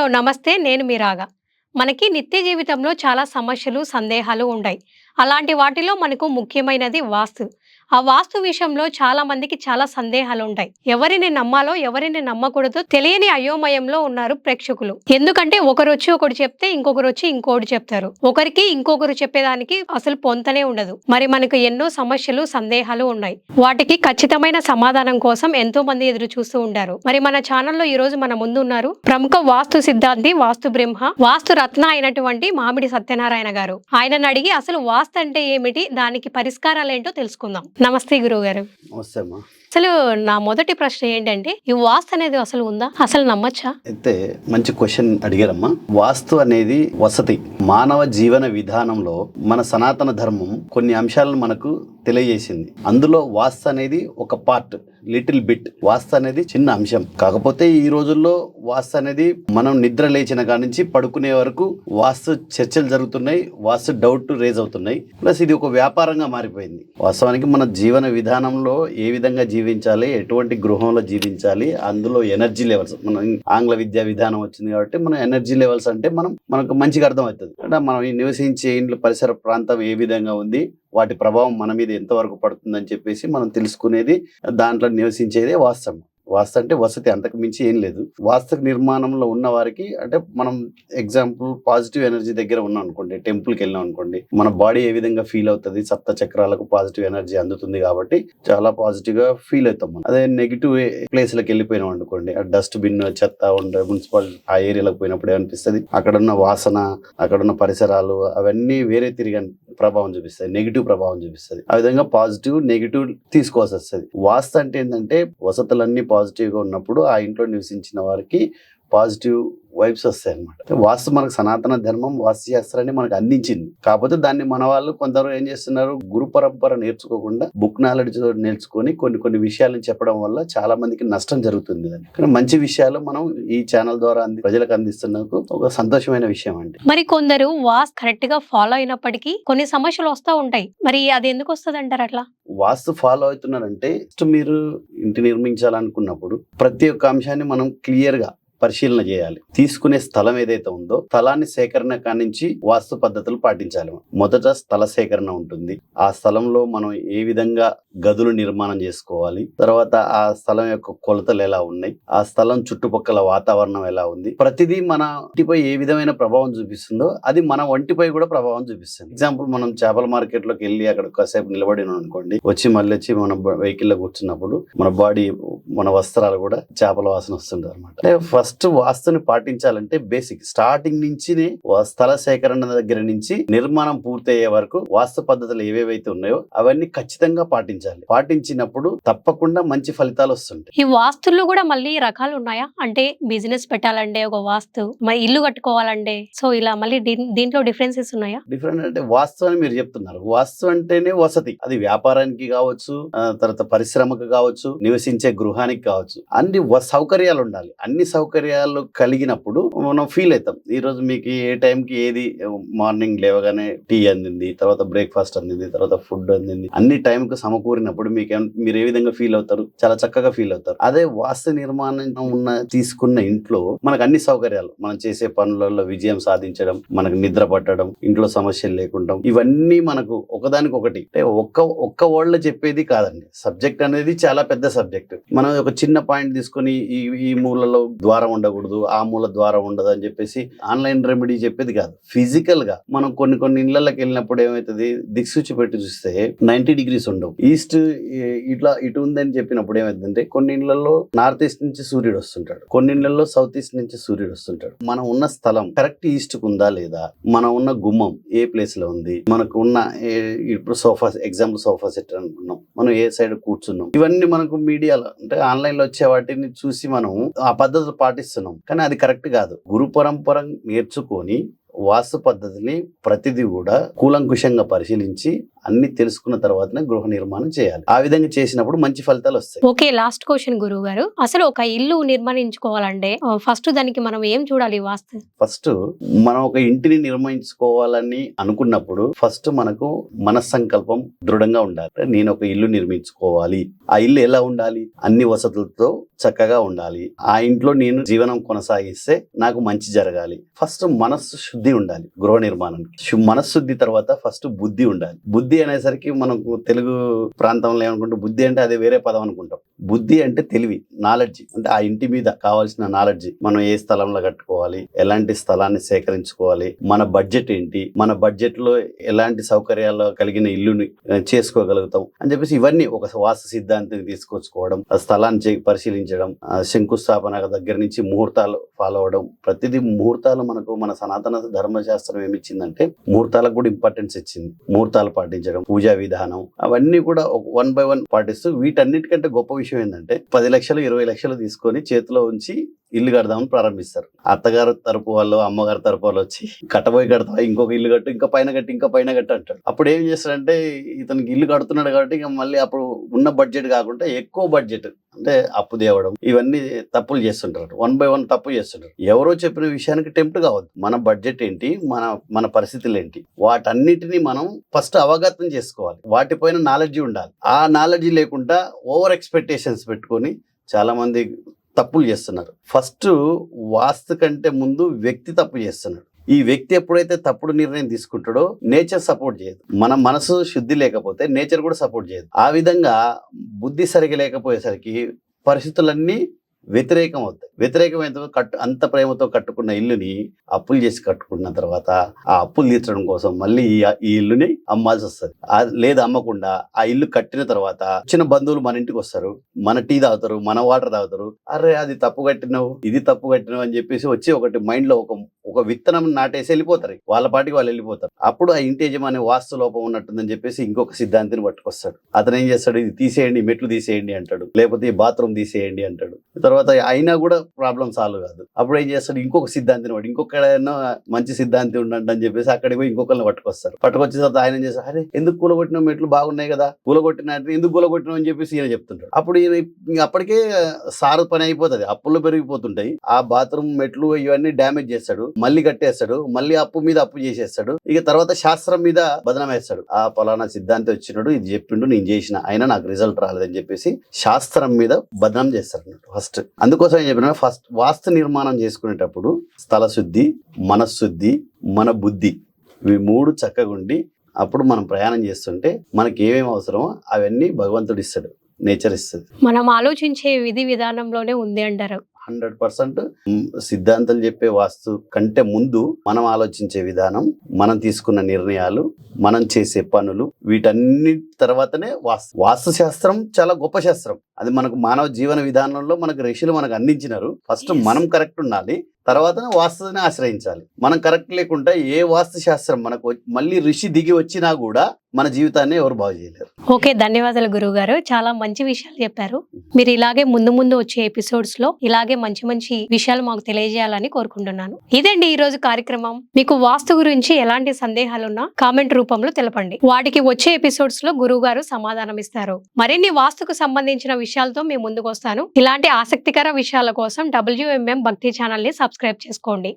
Hello నమస్తే. నేను మీ రాగా. మనకి నిత్య జీవితంలో చాలా సమస్యలు సందేహాలు ఉంటాయి. అలాంటి వాటిలో మనకు ముఖ్యమైనది వాస్తు. ఆ వాస్తు విషయంలో చాలా మందికి చాలా సందేహాలు ఉంటాయి ఎవరిని నమ్మాలో ఎవరిని నమ్మకూడదో తెలియని అయోమయంలో ఉన్నారు ప్రేక్షకులు. ఎందుకంటే ఒకరు వచ్చి ఒకటి చెప్తే ఇంకొకరు వచ్చి ఇంకోటి చెప్తారు. ఒకరికి ఇంకొకరు చెప్పేదానికి అసలు పొంతనే ఉండదు. మరి మనకు ఎన్నో సమస్యలు సందేహాలు ఉన్నాయి. వాటికి ఖచ్చితమైన సమాధానం కోసం ఎంతో మంది ఎదురు చూస్తూ ఉంటారు మరి మన ఛానల్లో ఈ రోజు మన ముందు ఉన్నారు ప్రముఖ వాస్తు సిద్ధాంతి వాస్తు బ్రహ్మ వాస్తు రత్న అయినటువంటి మామిడి సత్యనారాయణ గారు. ఆయనను అడిగి అసలు వాస్తు అంటే ఏమిటి దానికి పరిష్కారాలు ఏంటో తెలుసుకుందాం. నమస్తే గురువు గారు నమస్తే అమ్మా. అసలు నా మొదటి ప్రశ్న ఏంటంటే ఈ వాస్తు అనేది అసలు ఉందా? అసలు నమ్మచ్చా? అయితే మంచి క్వశ్చన్ అడిగారమ్మా. వాస్తు అనేది వసతి. మానవ జీవన విధానంలో మన సనాతన ధర్మం కొన్ని అంశాలను మనకు తెలియజేసింది. అందులో వాస్తు అనేది ఒక పార్ట్ లిటిల్ బిట్ వాస్తు అనేది చిన్న అంశం. కాకపోతే ఈ రోజుల్లో వాస్తు అనేది మనం నిద్ర లేచిన కాడి నుంచి పడుకునే వరకు వాస్తు చర్చలు జరుగుతున్నాయి వాస్తు డౌట్ రేజ్ అవుతున్నాయి. ప్లస్ ఇది ఒక వ్యాపారంగా మారిపోయింది. వాస్తవానికి మన జీవన విధానంలో ఏ విధంగా జీవించాలి ఎటువంటి గృహంలో జీవించాలి అందులో ఎనర్జీ లెవెల్స్. మన ఆంగ్ల విద్యా విధానం వచ్చింది కాబట్టి మన ఎనర్జీ లెవెల్స్ అంటే మనం మనకు మంచిగా అర్థం అవుతుంది అంటే మనం ఈ నివసించే ఇంట్లో పరిసర ప్రాంతం ఏ విధంగా ఉంది వాటి ప్రభావం మన మీద ఎంతవరకు పడుతుందని చెప్పేసి మనం తెలుసుకునేది దాంట్లో నివసించేదే వాస్తవం. వాస్త అంటే వసతి అంతకు మించి ఏం లేదు. వాస్తవ నిర్మాణంలో ఉన్న వారికి అంటే మనం ఎగ్జాంపుల్ పాజిటివ్ ఎనర్జీ దగ్గర ఉన్నాం అనుకోండి టెంపుల్కి వెళ్ళాం అనుకోండి మన బాడీ ఏ విధంగా ఫీల్ అవుతుంది సప్త చక్రాలకు పాజిటివ్ ఎనర్జీ అందుతుంది కాబట్టి చాలా పాజిటివ్గా ఫీల్ అవుతాం మనం. అదే నెగిటివ్ ప్లేస్లకు వెళ్ళిపోయినాం అనుకోండి ఆ డస్ట్ బిన్ చెత్త ఉండే మున్సిపల్ ఆ ఏరియాలకు పోయినప్పుడు ఏమనిపిస్తుంది? అక్కడ ఉన్న వాసన అక్కడ ఉన్న పరిసరాలు అవన్నీ వేరే తిరిగి ప్రభావం చూపిస్తుంది నెగిటివ్ ప్రభావం చూపిస్తుంది. ఆ విధంగా పాజిటివ్ నెగిటివ్ తీసుకోవాల్సి వస్తుంది. వాస్త అంటే ఏంటంటే వసతులన్నీ పాజిటివ్గా ఉన్నప్పుడు ఆ ఇంట్లో నివసించిన వారికి పాజిటివ్ వైబ్స్ వస్తాయి అనమాట వాస్తు మనకు సనాతన ధర్మం వాస్తు శాస్త్రాన్ని మనకు అందించింది. కాకపోతే దాన్ని మన వాళ్ళు కొందరు ఏం చేస్తున్నారు? గురు పరంపర నేర్చుకోకుండా బుక్ నాలెడ్జ్ నేర్చుకొని కొన్ని కొన్ని విషయాలను చెప్పడం వల్ల చాలా మందికి నష్టం జరుగుతుంది. కానీ మంచి విషయాలు మనం ఈ ఛానల్ ద్వారా అంది ప్రజలకు అందిస్తున్నందుకు ఒక సంతోషమైన విషయం అండి. మరి కొందరు వాస్తు కరెక్ట్గా ఫాలో అయినప్పటికీ కొన్ని సమస్యలు వస్తూ ఉంటాయి. మరి అది ఎందుకు వస్తుంది అంటారు అట్లా? వాస్తు ఫాలో అవుతున్నారంటే మీరు ఇంటి నిర్మించాలనుకున్నప్పుడు ప్రతి ఒక్క అంశాన్ని మనం క్లియర్గా పరిశీలన చేయాలి. తీసుకునే స్థలం ఏదైతే ఉందో స్థలాన్ని సేకరణ కానించి వాస్తు పద్ధతులు పాటించాలి. మొదట స్థల సేకరణ ఉంటుంది. ఆ స్థలంలో మనం ఏ విధంగా గదులు నిర్మాణం చేసుకోవాలి? తర్వాత ఆ స్థలం యొక్క కొలతలు ఎలా ఉన్నాయి? ఆ స్థలం చుట్టుపక్కల వాతావరణం ఎలా ఉంది? ప్రతిదీ మన ఒంటిపై ఏ విధమైన ప్రభావం చూపిస్తుందో అది మన ఒంటిపై కూడా ప్రభావం చూపిస్తుంది. ఎగ్జాంపుల్ మనం చేపల మార్కెట్లోకి వెళ్ళి అక్కడ కాసేపు నిలబడి అనుకోండి. వచ్చి మళ్ళీ వచ్చి మన వెహికల్లో కూర్చున్నప్పుడు మన బాడీ మన వస్త్రాలు కూడా చేపల వాసన వస్తుంటారు అనమాట ఫస్ట్ వాస్తుని పాటించాలంటే బేసిక్. స్టార్టింగ్ నుంచి స్థల సేకరణ దగ్గర నుంచి నిర్మాణం పూర్తయ్యే వరకు వాస్తు పద్ధతులు ఏవేవైతే ఉన్నాయో అవన్నీ ఖచ్చితంగా పాటించాలి. పాటించినప్పుడు తప్పకుండా మంచి ఫలితాలు వస్తుంటాయి. ఈ వాస్తుల్లో కూడా మళ్ళీ రకాలు ఉన్నాయా? అంటే బిజినెస్ పెట్టాలంటే ఒక వాస్తు ఇల్లు కట్టుకోవాలంటే సో ఇలా మళ్ళీ దీంట్లో డిఫరెన్సెస్ ఉన్నాయా? డిఫరెంట్ అంటే వాస్తు అని మీరు చెప్తున్నారు. వాస్తు అంటేనే వసతి. అది వ్యాపారానికి కావచ్చు తర్వాత పరిశ్రమకు కావచ్చు నివసించే గృహానికి కావచ్చు. అన్ని సౌకర్యాలు ఉండాలి. అన్ని సౌకర్యాలు సౌకర్యాలు కలిగినప్పుడు మనం ఫీల్ అవుతాం. ఈరోజు మీకు ఏ టైంకి ఏది మార్నింగ్ లేవగానే టీ అందింది తర్వాత బ్రేక్ఫాస్ట్ అందింది తర్వాత ఫుడ్ అందింది అన్ని టైంకి సమకూరినప్పుడు మీకు మీరు ఏ విధంగా ఫీల్ అవుతారు? చాలా చక్కగా ఫీల్ అవుతారు. అదే వాస్తు నిర్మాణం ఉన్న తీసుకున్న ఇంట్లో మనకు అన్ని సౌకర్యాలు. మనం చేసే పనులలో విజయం సాధించడం మనకు నిద్ర పట్టడం ఇంట్లో సమస్యలు లేకుండా ఇవన్నీ మనకు ఒకదానికి ఒకటి అంటే ఒక్క ఒక్క వర్డ్ చెప్పేది కాదండి. సబ్జెక్ట్ అనేది చాలా పెద్ద సబ్జెక్ట్ మనం ఒక చిన్న పాయింట్ తీసుకొని ఈ ఈ మూలలో ద్వారం ఉండకూడదు ఆ మూల ద్వారా ఉండదు అని చెప్పేసి ఆన్లైన్ రెమెడీ చెప్పేది కాదు. ఫిజికల్గా మనం కొన్ని కొన్ని ఇళ్ళకి వెళ్ళినప్పుడు ఏమవుతుంది దిక్సూచి పెట్టి చూస్తే నైన్టీ డిగ్రీస్ ఉండవు. ఈస్ట్ ఇట్లా ఇటు ఉందని చెప్పినప్పుడు ఏమైందంటే కొన్ని ఇళ్ళలో నార్త్ ఈస్ట్ నుంచి సూర్యుడు వస్తుంటాడు. కొన్ని ఇళ్ళలో సౌత్ ఈస్ట్ నుంచి సూర్యుడు వస్తుంటాడు. మనం ఉన్న స్థలం కరెక్ట్ ఈస్ట్కు ఉందా లేదా? మనం ఉన్న గుమ్మం ఏ ప్లేస్లో ఉంది? మనకు ఉన్న ఏ- ఇప్పుడు సోఫా ఎగ్జాంపుల్ సోఫా సెట్ అనుకున్నాం. మనం ఏ సైడ్ కూర్చున్నాం? ఇవన్నీ మనకు మీడియాలో అంటే ఆన్లైన్లో వచ్చే వాటిని చూసి మనం ఆ పద్ధతులు పాటిస్తున్నాం. కానీ అది కరెక్ట్ కాదు. గురు పరంపర నేర్చుకొని వాస్తు పద్ధతిని ప్రతిదీ కూడా కూలంకుషంగా పరిశీలించి అన్ని తెలుసుకున్న తర్వాతనే గృహ నిర్మాణం చేయాలి. ఆ విధంగా చేసినప్పుడు మంచి ఫలితాలు వస్తాయి. ఓకే లాస్ట్ క్వశ్చన్ గురువు గారు. అసలు ఒక ఇల్లు నిర్మించుకోవాలంటే ఫస్ట్ దానికి మనం ఏం చూడాలి వాస్తు? ఫస్ట్ మనం ఒక ఇంటిని నిర్మించుకోవాలని అనుకున్నప్పుడు ఫస్ట్ మనకు మనస్సంకల్పం దృఢంగా ఉండాలి. నేను ఒక ఇల్లు నిర్మించుకోవాలి. ఆ ఇల్లు ఎలా ఉండాలి? అన్ని వసతులతో చక్కగా ఉండాలి. ఆ ఇంట్లో నేను జీవనం కొనసాగిస్తే నాకు మంచి జరగాలి. ఫస్ట్ మనస్సు శుద్ధి ఉండాలి గృహ నిర్మాణానికి. మనస్శుద్ధి తర్వాత ఫస్ట్ బుద్ధి ఉండాలి. బుద్ధి బుద్ధి అనేసరికి మనకు తెలుగు ప్రాంతంలో ఏమనుకుంటాం? బుద్ధి అంటే అదే వేరే పదం అనుకుంటాం. బుద్ధి అంటే తెలివి నాలెడ్జ్ అంటే ఆ ఇంటి మీద కావాల్సిన నాలెడ్జ్ మనం ఏ స్థలంలో కట్టుకోవాలి ఎలాంటి స్థలాన్ని సేకరించుకోవాలి మన బడ్జెట్ ఏంటి మన బడ్జెట్లో ఎలాంటి సౌకర్యాలు కలిగిన ఇల్లుని చేసుకోగలుగుతాం అని చెప్పేసి ఇవన్నీ ఒక వాస్తు సిద్ధాంతిని తీసుకొచ్చుకోవడం ఆ స్థలాన్ని చే- పరిశీలించడం శంకుస్థాపన దగ్గర నుంచి ముహూర్తాలు ఫాలో అవడం. ప్రతిదీ ముహూర్తాలు మనకు మన సనాతన ధర్మశాస్త్రం ఏమి ఇచ్చిందంటే ముహూర్తాలకు కూడా ఇంపార్టెన్స్ ఇచ్చింది. ముహూర్తాలు పాటించడం పూజా విధానం అవన్నీ కూడా వన్ బై వన్ పాటిస్తూ వీటన్నిటికంటే గొప్ప విషయం ఏంటంటే పది లక్షలు ఇరవై లక్షలు తీసుకొని చేతిలో ఉంచి ఇల్లు కడదామని ప్రారంభిస్తారు. అత్తగారు తరపు వాళ్ళు అమ్మగారు తరపు వాళ్ళు వచ్చి కట్టబోయి కడతావా ఇంకొక ఇల్లు కట్టు ఇంకా పైన కట్టి ఇంకా పైన కట్టు అంటాడు అప్పుడు ఏం చేస్తాడంటే ఇతనికి ఇల్లు కడుతున్నాడు కాబట్టి ఇంకా మళ్ళీ అప్పుడు ఉన్న బడ్జెట్ కాకుండా ఎక్కువ బడ్జెట్ అంటే అప్పు తేవడం ఇవన్నీ తప్పులు చేస్తుంటారు. వన్ బై వన్ తప్పు చేస్తుంటారు. ఎవరో చెప్పిన విషయానికి టెంప్ట్ కావద్దు. మన బడ్జెట్ ఏంటి? మన మన పరిస్థితులు ఏంటి? వాటన్నిటిని మనం ఫస్ట్ అవగతం చేసుకోవాలి. వాటిపైన నాలెడ్జ్ ఉండాలి. ఆ నాలెడ్జ్ లేకుండా ఓవర్ ఎక్స్పెక్టేషన్స్ పెట్టుకొని చాలా మంది తప్పులు చేస్తున్నారు. ఫస్ట్ వాస్తు కంటే ముందు వ్యక్తి తప్పు చేస్తున్నాడు. ఈ వ్యక్తి ఎప్పుడైతే తప్పుడు నిర్ణయం తీసుకుంటాడో నేచర్ సపోర్ట్ చేయదు. మన మనసు శుద్ధి లేకపోతే నేచర్ కూడా సపోర్ట్ చేయదు. ఆ విధంగా బుద్ధి సరిగా లేకపోయేసరికి పరిస్థితులన్నీ వ్యతిరేకం అవుతాయి. వ్యతిరేకమైన కట్టు అంత ప్రేమతో కట్టుకున్న ఇల్లుని అప్పులు చేసి కట్టుకున్న తర్వాత ఆ అప్పులు తీర్చడం కోసం మళ్ళీ ఈ ఇల్లుని అమ్మాల్సి వస్తుంది. లేదా లేదు అమ్మకుండా ఆ ఇల్లు కట్టిన తర్వాత చిన్న బంధువులు మన ఇంటికి వస్తారు. మన టీ తాగుతారు మన వాటర్ తాగుతారు. అరే అది తప్పు కట్టినావు ఇది తప్పు కట్టినావు అని చెప్పేసి వచ్చి ఒకటి మైండ్లో ఒక ఒక విత్తనం నాటేసి వెళ్ళిపోతారు. వాళ్ళ పాటికి వాళ్ళు వెళ్ళిపోతారు. అప్పుడు ఆ ఇంటి యజమాని వాస్తు లోపం ఉన్నట్టుందని చెప్పేసి ఇంకొక సిద్ధాంతిని పట్టుకొస్తాడు. అతను ఏం చేస్తాడు? ఇది తీసేయండి మెట్లు తీసేయండి అంటాడు. లేకపోతే బాత్రూమ్ తీసేయండి అంటాడు. తర్వాత అయినా కూడా ప్రాబ్లం సాల్వ్ కాదు. అప్పుడు ఏం చేస్తాడు? ఇంకొక సిద్ధాంతిని వాడు ఇంకొకడైనా మంచి సిద్ధాంతి ఉండండి అని చెప్పేసి అక్కడికి పోయి ఇంకొకరిని పట్టుకొస్తారు పట్టుకొచ్చిన తర్వాత ఆయన ఏం చేస్తారు అరే ఎందుకు కూలగొట్టిన మెట్లు బాగున్నాయి కదా. కూలగొట్టిన ఎందుకు కూలగొట్టినావు అని చెప్పేసి ఈయన చెప్తుంటాడు. అప్పుడు ఈయన అప్పటికే సారు పని అయిపోతుంది. అప్పులు పెరిగిపోతుంటాయి. ఆ బాత్రూమ్ మెట్లు ఇవన్నీ డ్యామేజ్ చేస్తాడు. మళ్ళీ కట్టేస్తాడు. మళ్ళీ అప్పు మీద అప్పు చేసేస్తాడు. ఇక తర్వాత శాస్త్రం మీద బదనమేస్తాడు ఆ పలానా సిద్ధాంతి వచ్చినాడు ఇది చెప్పిండు నేను చేసిన అయినా నాకు రిజల్ట్ రాలేదని చెప్పేసి శాస్త్రం మీద బదనం చేస్తాడు ఫస్ట్ ఫస్ట్. అందుకోసం ఏం చెప్పిన ఫస్ట్ వాస్తు నిర్మాణం చేసుకునేటప్పుడు స్థల శుద్ధి మనశుద్ధి మన బుద్ధి ఇవి మూడు చక్కగా ఉండి అప్పుడు మనం ప్రయాణం చేస్తుంటే మనకి ఏమేమి అవసరమో అవన్నీ భగవంతుడు ఇస్తాడు నేచర్ ఇస్తుంది మనం ఆలోచించే విధి విధానంలోనే ఉంది అంటారు. హండ్రెడ్ పర్సెంట్ సిద్ధాంతాలు చెప్పే వాస్తు కంటే ముందు మనం ఆలోచించే విధానం మనం తీసుకున్న నిర్ణయాలు మనం చేసే పనులు వీటన్ని తర్వాతనే వాస్తు. వాస్తు శాస్త్రం చాలా గొప్ప శాస్త్రం. అది మనకు మానవ జీవన విధానంలో మనకు ఋషులు మనకు అందించినారు. ఫస్ట్. మనం కరెక్ట్ ఉండాలి. తర్వాతనే వాస్తుని ఆశ్రయించాలి. మనం కరెక్ట్ లేకుండా ఏ వాస్తు శాస్త్రం మనకు మళ్ళీ ఋషి దిగి వచ్చినా కూడా మన జీవితాన్ని ఎవరు బాగు చేయలేరు. ఓకే ధన్యవాదాలు గురువు గారు చాలా మంచి విషయాలు చెప్పారు. మీరు ఇలాగే ముందు ముందు వచ్చే ఎపిసోడ్స్లో ఇలాగే మంచి మంచి విషయాలు మాకు తెలియజేయాలని కోరుకుంటున్నాను. ఇదండి ఈ రోజు కార్యక్రమం. మీకు వాస్తు గురించి ఎలాంటి సందేహాలున్నా కామెంట్ రూపంలో తెలపండి. వాటికి వచ్చే ఎపిసోడ్స్లో గురువు గారు సమాధానం ఇస్తారు మరిన్ని వాస్తుకు సంబంధించిన విషయాలతో మేము ముందుకు వస్తాను ఇలాంటి ఆసక్తికర విషయాల కోసం డబ్ల్యూఎంఎం భక్తి ఛానల్ని సబ్స్క్రైబ్ చేసుకోండి.